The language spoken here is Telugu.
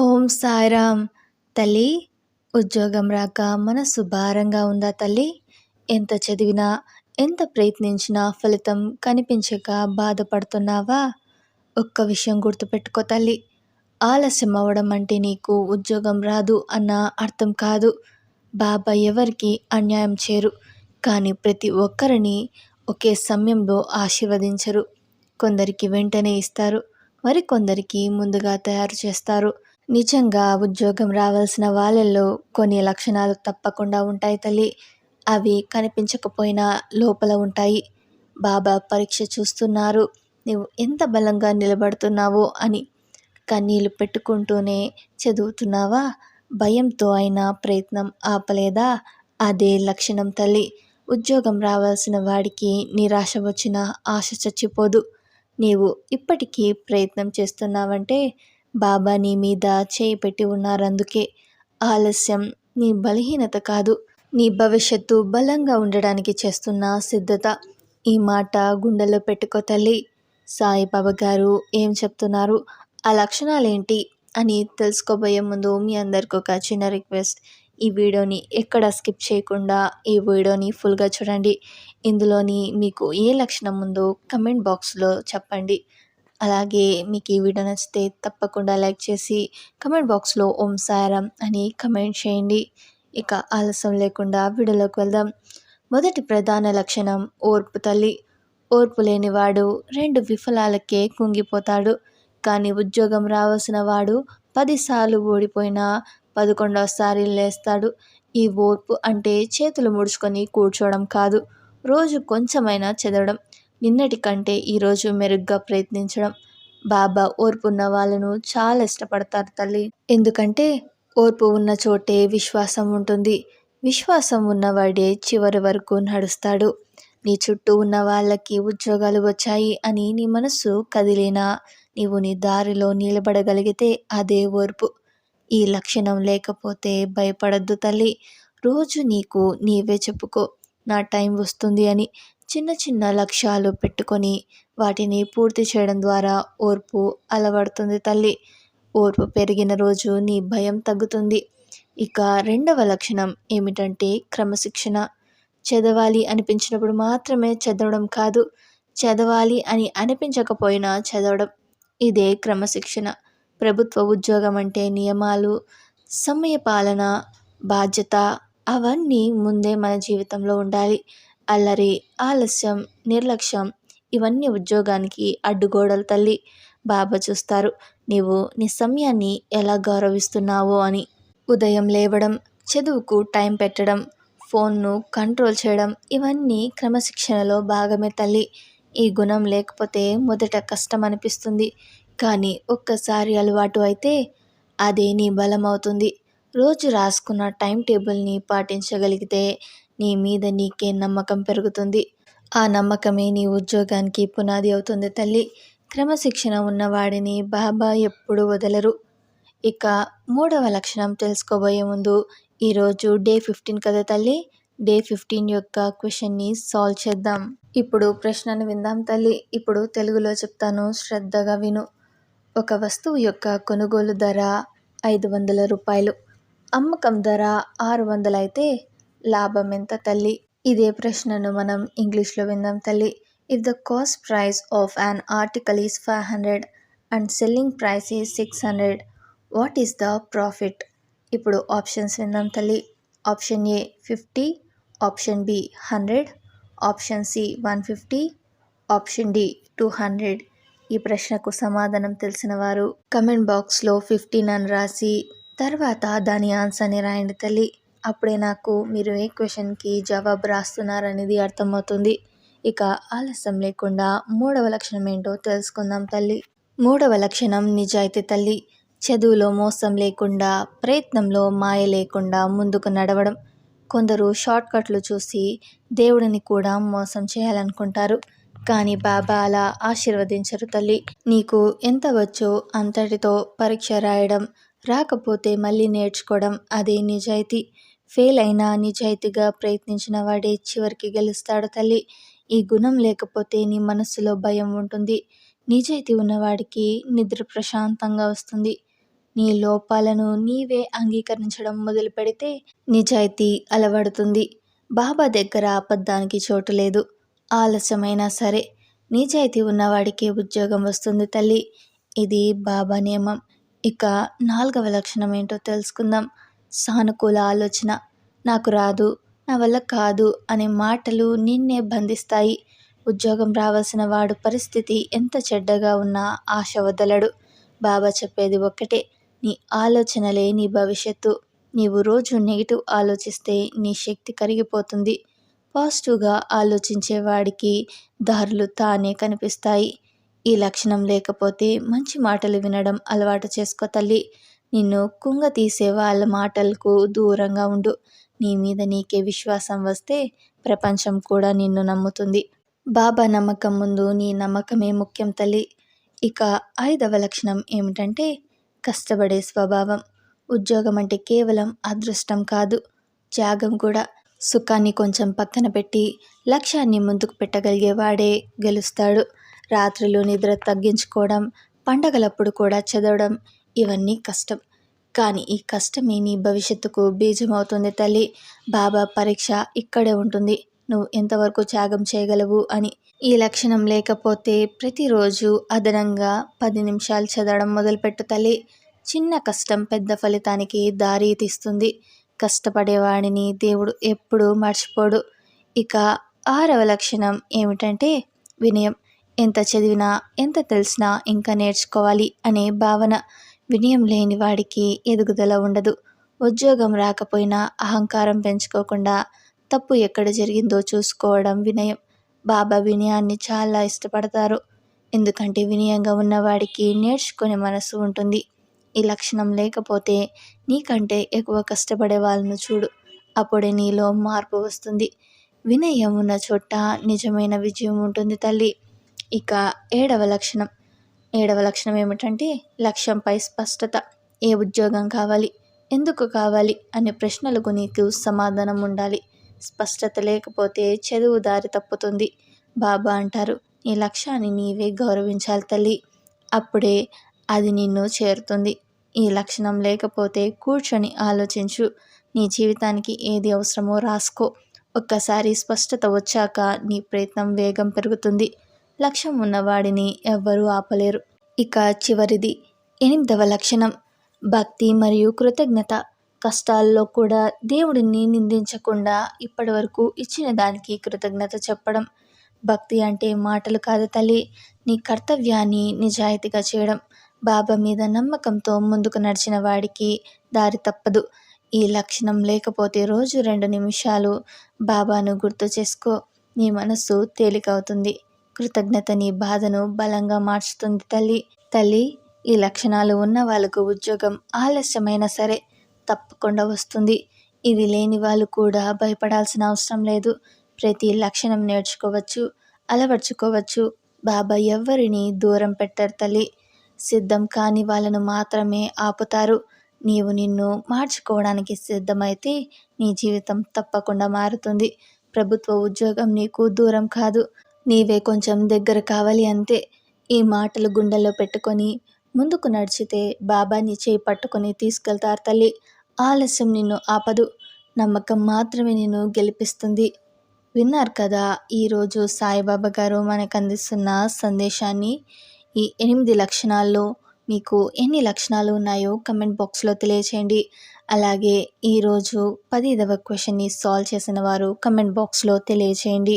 ఓం సాయిరామ్. తల్లి ఉద్యోగం రాక మనసు భారంగా ఉందా తల్లి? ఎంత చదివినా ఎంత ప్రయత్నించినా ఫలితం కనిపించక బాధపడుతున్నావా? ఒక్క విషయం గుర్తుపెట్టుకో తల్లి. ఆలస్యం అవ్వడం అంటే నీకు ఉద్యోగం రాదు అన్న అర్థం కాదు. బాబా ఎవరికి అన్యాయం చేయరు. కానీ ప్రతి ఒక్కరిని ఒకే సమయంలో ఆశీర్వదించరు. కొందరికి వెంటనే ఇస్తారు. మరికొందరికి ముందుగా తయారు చేస్తారు. నిజంగా ఉద్యోగం రావాల్సిన వాళ్ళల్లో కొన్ని లక్షణాలు తప్పకుండా ఉంటాయి తల్లి. అవి కనిపించకపోయినా లోపల ఉంటాయి. బాబా పరీక్ష చూస్తున్నారు. నువ్వు ఎంత బలంగా నిలబడుతున్నావో అని కన్నీళ్ళు పెట్టుకుంటూనే చదువుతున్నావా? భయంతో అయినా ప్రయత్నం ఆపలేదా? అదే లక్షణం తల్లి. ఉద్యోగం రావాల్సిన వాడికి నిరాశ వచ్చిన ఆశ చచ్చిపోదు. నీవు ఇప్పటికీ ప్రయత్నం చేస్తున్నావంటే బాబా నీ మీద చేయి ఉన్నారు ఉన్నారందుకే ఆలస్యం. నీ బలహీనత కాదు. నీ భవిష్యత్తు బలంగా ఉండడానికి చేస్తున్న సిద్ధత. ఈ మాట గుండెలో పెట్టుకో తల్లి. సాయిబాబా గారు ఏం చెప్తున్నారు? ఆ లక్షణాలేంటి అని తెలుసుకోబోయే ముందు మీ అందరికి ఒక చిన్న రిక్వెస్ట్. ఈ వీడియోని ఎక్కడ స్కిప్ చేయకుండా ఈ వీడియోని ఫుల్గా చూడండి. ఇందులోని మీకు ఏ లక్షణం ఉందో కమెంట్ బాక్స్లో చెప్పండి. అలాగే మీకు ఈ వీడియో నచ్చితే తప్పకుండా లైక్ చేసి కమెంట్ బాక్స్లో ఓం సారం అని కమెంట్ చేయండి. ఇక ఆలస్యం లేకుండా వీడియోలోకి వెళ్దాం. మొదటి ప్రధాన లక్షణం ఓర్పు తల్లి. ఓర్పు లేనివాడు రెండు విఫలాలకే కుంగిపోతాడు. కానీ ఉద్యోగం రావాల్సిన వాడు పదిసార్లు ఓడిపోయినా పదకొండవసారి లేస్తాడు. ఈ ఓర్పు అంటే చేతులు ముడుచుకొని కూర్చోవడం కాదు. రోజు కొంచెమైనా చదవడం నిన్నటి కంటే ఈరోజు మెరుగ్గా ప్రయత్నించడం. బాబా ఓర్పు ఉన్న వాళ్ళను చాలా ఇష్టపడతారు తల్లి. ఎందుకంటే ఓర్పు ఉన్న చోటే విశ్వాసం ఉంటుంది. విశ్వాసం ఉన్నవాడే చివరి వరకు నడుస్తాడు. నీ చుట్టూ ఉన్న వాళ్ళకి ఉద్యోగాలు వచ్చాయి అని నీ మనస్సు కదిలినా? నీవు నీ దారిలో నిలబడగలిగితే అదే ఓర్పు. ఈ లక్షణం లేకపోతే భయపడద్దు తల్లి. రోజు నీకు నీవే చెప్పుకో. నా టైం వస్తుంది అని చిన్న చిన్న లక్ష్యాలు పెట్టుకొని వాటిని పూర్తి చేయడం ద్వారా ఓర్పు అలవడుతుంది తల్లి. ఓర్పు పెరిగిన రోజు నీ భయం తగ్గుతుంది. ఇక రెండవ లక్షణం ఏమిటంటే క్రమశిక్షణ. చదవాలి అనిపించినప్పుడు మాత్రమే చదవడం కాదు చదవాలి అని అనిపించకపోయినా చదవడం. ఇదే క్రమశిక్షణ. ప్రభుత్వ ఉద్యోగం అంటే నియమాలు సమయపాలన బాధ్యత అవన్నీ ముందే మన జీవితంలో ఉండాలి. అల్లరి ఆలస్యం నిర్లక్ష్యం ఇవన్నీ ఉద్యోగానికి అడ్డుగోడలు తల్లి. బాబా చూస్తారు నీవు నీ సమయాన్ని ఎలా గౌరవిస్తున్నావో అని. ఉదయం లేవడం చదువుకు టైం పెట్టడం ఫోన్ను కంట్రోల్ చేయడం ఇవన్నీ క్రమశిక్షణలో భాగమే తల్లి. ఈ గుణం లేకపోతే మొదట కష్టం అనిపిస్తుంది. కానీ ఒక్కసారి అలవాటు అయితే అదే నీ బలం అవుతుంది రోజు రాసుకున్న టైం టేబుల్ని పాటించగలిగితే నీ మీద నీకే నమ్మకం పెరుగుతుంది. ఆ నమ్మకమే నీ ఉద్యోగానికి పునాది అవుతుంది తల్లి. క్రమశిక్షణ ఉన్నవాడిని బాబా ఎప్పుడు వదలరు. ఇక మూడవ లక్షణం తెలుసుకోబోయే ముందు ఈరోజు డే ఫిఫ్టీన్ కదా తల్లి? డే ఫిఫ్టీన్ యొక్క క్వశ్చన్ని సాల్వ్ చేద్దాం. ఇప్పుడు ప్రశ్నను విందాం తల్లి. ఇప్పుడు తెలుగులో చెప్తాను శ్రద్ధగా విను. ఒక వస్తువు యొక్క కొనుగోలు ధర ఐదు వందల రూపాయలు. అమ్మకం ధర ఆరు వందలు అయితే లాభం ఎంత తల్లి? ఇదే ప్రశ్నను మనం ఇంగ్లీష్లో విందాం తల్లి. If the cost price of an article is five hundred and selling price is six hundred what is the profit ఇప్పుడు ఆప్షన్స్ విందాం తల్లి. Option A fifty option B hundred option C one fifty option D two hundred ఈ ప్రశ్నకు సమాధానం తెలిసిన వారు కమెంట్ బాక్స్లో ఫిఫ్టీన్ అని రాసి తర్వాత దాని ఆన్సర్ని రాయండి తల్లి. అప్పుడే నాకు మీరు ఏ క్వశ్చన్కి జవాబు రాస్తున్నారనేది అర్థమవుతుంది. ఇక ఆలస్యం లేకుండా మూడవ లక్షణం ఏంటో తెలుసుకుందాం తల్లి. మూడవ లక్షణం నిజాయితీ తల్లి. చదువులో మోసం లేకుండా ప్రయత్నంలో మాయ లేకుండా ముందుకు నడవడం. కొందరు షార్ట్కట్లు చూసి దేవుడిని కూడా మోసం చేయాలనుకుంటారు. కానీ బాబా అలా ఆశీర్వదించరు తల్లి. నీకు ఎంత వచ్చో అంతటితో పరీక్ష రాయడం రాకపోతే మళ్ళీ నేర్చుకోవడం అదే నిజాయితీ. ఫెయిల్ అయినా నిజాయితీగా ప్రయత్నించిన వాడే చివరికి గెలుస్తాడు తల్లి. ఈ గుణం లేకపోతే నీ మనస్సులో భయం ఉంటుంది. నిజాయితీ ఉన్నవాడికి నిద్ర ప్రశాంతంగా వస్తుంది. నీ లోపాలను నీవే అంగీకరించడం మొదలు పెడితే నిజాయితీ అలవడుతుంది. బాబా దగ్గర అబద్ధానికి చోటు లేదు. ఆలస్యమైనా సరే నిజాయితీ ఉన్నవాడికి ఉద్యోగం వస్తుంది తల్లి. ఇది బాబా నియమం. ఇక నాలుగవ లక్షణం ఏంటో తెలుసుకుందాం. సానుకూల ఆలోచన. నాకు రాదు నా వల్ల కాదు అనే మాటలు నిన్నే బంధిస్తాయి. ఉద్యోగం రావాల్సిన వాడు పరిస్థితి ఎంత చెడ్డగా ఉన్నా ఆశ వదలడు. బాబా చెప్పేది ఒక్కటే నీ ఆలోచనలే నీ భవిష్యత్తు. నీవు రోజు నెగిటివ్ ఆలోచిస్తే నీ శక్తి కరిగిపోతుంది. పాజిటివ్గా ఆలోచించే వాడికి దారులు తానే కనిపిస్తాయి. ఈ లక్షణం లేకపోతే మంచి మాటలు వినడం అలవాటు చేసుకో తల్లి. నిన్ను కుంగ తీసే వాళ్ళ మాటలకు దూరంగా ఉండు. నీ మీద నీకే విశ్వాసం వస్తే ప్రపంచం కూడా నిన్ను నమ్ముతుంది. బాబా నమ్మకం ముందు నీ నమ్మకమే ముఖ్యం తల్లి. ఇక ఐదవ లక్షణం ఏమిటంటే కష్టపడే స్వభావం. ఉద్యోగం అంటే కేవలం అదృష్టం కాదు త్యాగం కూడా. సుఖాన్ని కొంచెం పక్కన పెట్టి లక్ష్యాన్ని ముందుకు పెట్టగలిగేవాడే గెలుస్తాడు. రాత్రిలో నిద్ర తగ్గించుకోవడం పండగలప్పుడు కూడా చదవడం ఇవన్నీ కష్టం. కానీ ఈ కష్టమే నీ భవిష్యత్తుకు బీజమవుతుంది తల్లి. బాబా పరీక్ష ఇక్కడే ఉంటుంది. నువ్వు ఎంతవరకు త్యాగం చేయగలవు అని. ఈ లక్షణం లేకపోతే ప్రతిరోజు అదనంగా పది నిమిషాలు చదవడం మొదలుపెట్టు తల్లి. చిన్న కష్టం పెద్ద ఫలితానికి దారి తీస్తుంది. కష్టపడేవాడిని దేవుడు ఎప్పుడూ మర్చిపోడు. ఇక ఆరవ లక్షణం ఏమిటంటే వినయం. ఎంత చదివినా ఎంత తెలిసినా ఇంకా నేర్చుకోవాలి అనే భావన. వినయం లేని వాడికి ఎదుగుదల ఉండదు. ఉద్యోగం రాకపోయినా అహంకారం పెంచుకోకుండా తప్పు ఎక్కడ జరిగిందో చూసుకోవడం వినయం. బాబా వినయాన్ని చాలా ఇష్టపడతారు. ఎందుకంటే వినయంగా ఉన్నవాడికి నేర్చుకునే మనసు ఉంటుంది. ఈ లక్షణం లేకపోతే నీకంటే ఎక్కువ కష్టపడే వాళ్ళను చూడు. అప్పుడే నీలో మార్పు వస్తుంది. వినయం ఉన్న చోట నిజమైన విజయం ఉంటుంది తల్లి. ఇక ఏడవ లక్షణం. ఏడవ లక్షణం ఏమిటంటే లక్ష్యంపై స్పష్టత. ఏ ఉద్యోగం కావాలి? ఎందుకు కావాలి? అనే ప్రశ్నలకు నీకు సమాధానం ఉండాలి. స్పష్టత లేకపోతే చదువు దారి తప్పుతుంది. బాబా అంటారు నీ లక్ష్యాన్ని నీవే గౌరవించాలి తల్లి. అప్పుడే అది నిన్ను చేరుతుంది. ఈ లక్షణం లేకపోతే కూర్చొని ఆలోచించు. నీ జీవితానికి ఏది అవసరమో రాసుకో. ఒక్కసారి స్పష్టత వచ్చాక నీ ప్రయత్నం వేగం పెరుగుతుంది. లక్ష్యం ఉన్నవాడిని ఎవ్వరూ ఆపలేరు. ఇక చివరిది ఎనిమిదవ లక్షణం. భక్తి మరియు కృతజ్ఞత. కష్టాల్లో కూడా దేవుడిని నిందించకుండా ఇప్పటి వరకు ఇచ్చిన దానికి కృతజ్ఞత చెప్పడం. భక్తి అంటే మాటలు కాదు తల్లి నీ కర్తవ్యాన్ని నిజాయితీగా చేయడం. బాబా మీద నమ్మకంతో ముందుకు నడిచిన వాడికి దారి తప్పదు. ఈ లక్షణం లేకపోతే రోజు రెండు నిమిషాలు బాబాను గుర్తు చేసుకో. నీ మనసు తేలికవుతుంది. కృతజ్ఞత నీ బాధను బలంగా మార్చుతుంది తల్లి. తల్లి ఈ లక్షణాలు ఉన్న వాళ్ళకు ఉద్యోగం ఆలస్యమైనా సరే తప్పకుండా వస్తుంది. ఇది లేని వాళ్ళు కూడా భయపడాల్సిన అవసరం లేదు. ప్రతి లక్షణం నేర్చుకోవచ్చు అలవర్చుకోవచ్చు. బాబా ఎవరిని దూరం పెట్టారు తల్లి. సిద్ధం కాని వాళ్ళను మాత్రమే ఆపుతారు. నీవు నిన్ను మార్చుకోవడానికి సిద్ధమైతే నీ జీవితం తప్పకుండా మారుతుంది. ప్రభుత్వ ఉద్యోగం నీకు దూరం కాదు. నీవే కొంచెం దగ్గర కావాలి అంతే. ఈ మాటలు గుండెల్లో పెట్టుకొని ముందుకు నడిచితే బాబాని చేయి పట్టుకొని తీసుకెళ్తారు తల్లి. ఆలస్యం నిన్ను ఆపదు. నమ్మకం మాత్రమే నిన్ను గెలిపిస్తుంది. విన్నారు కదా ఈరోజు సాయిబాబా గారు మనకు అందిస్తున్న సందేశాన్ని. ఈ ఎనిమిది లక్షణాల్లో మీకు ఎన్ని లక్షణాలు ఉన్నాయో కమెంట్ బాక్స్లో తెలియచేయండి. అలాగే ఈరోజు పదిదవ క్వశ్చన్ని సాల్వ్ చేసిన వారు కమెంట్ బాక్స్లో తెలియచేయండి.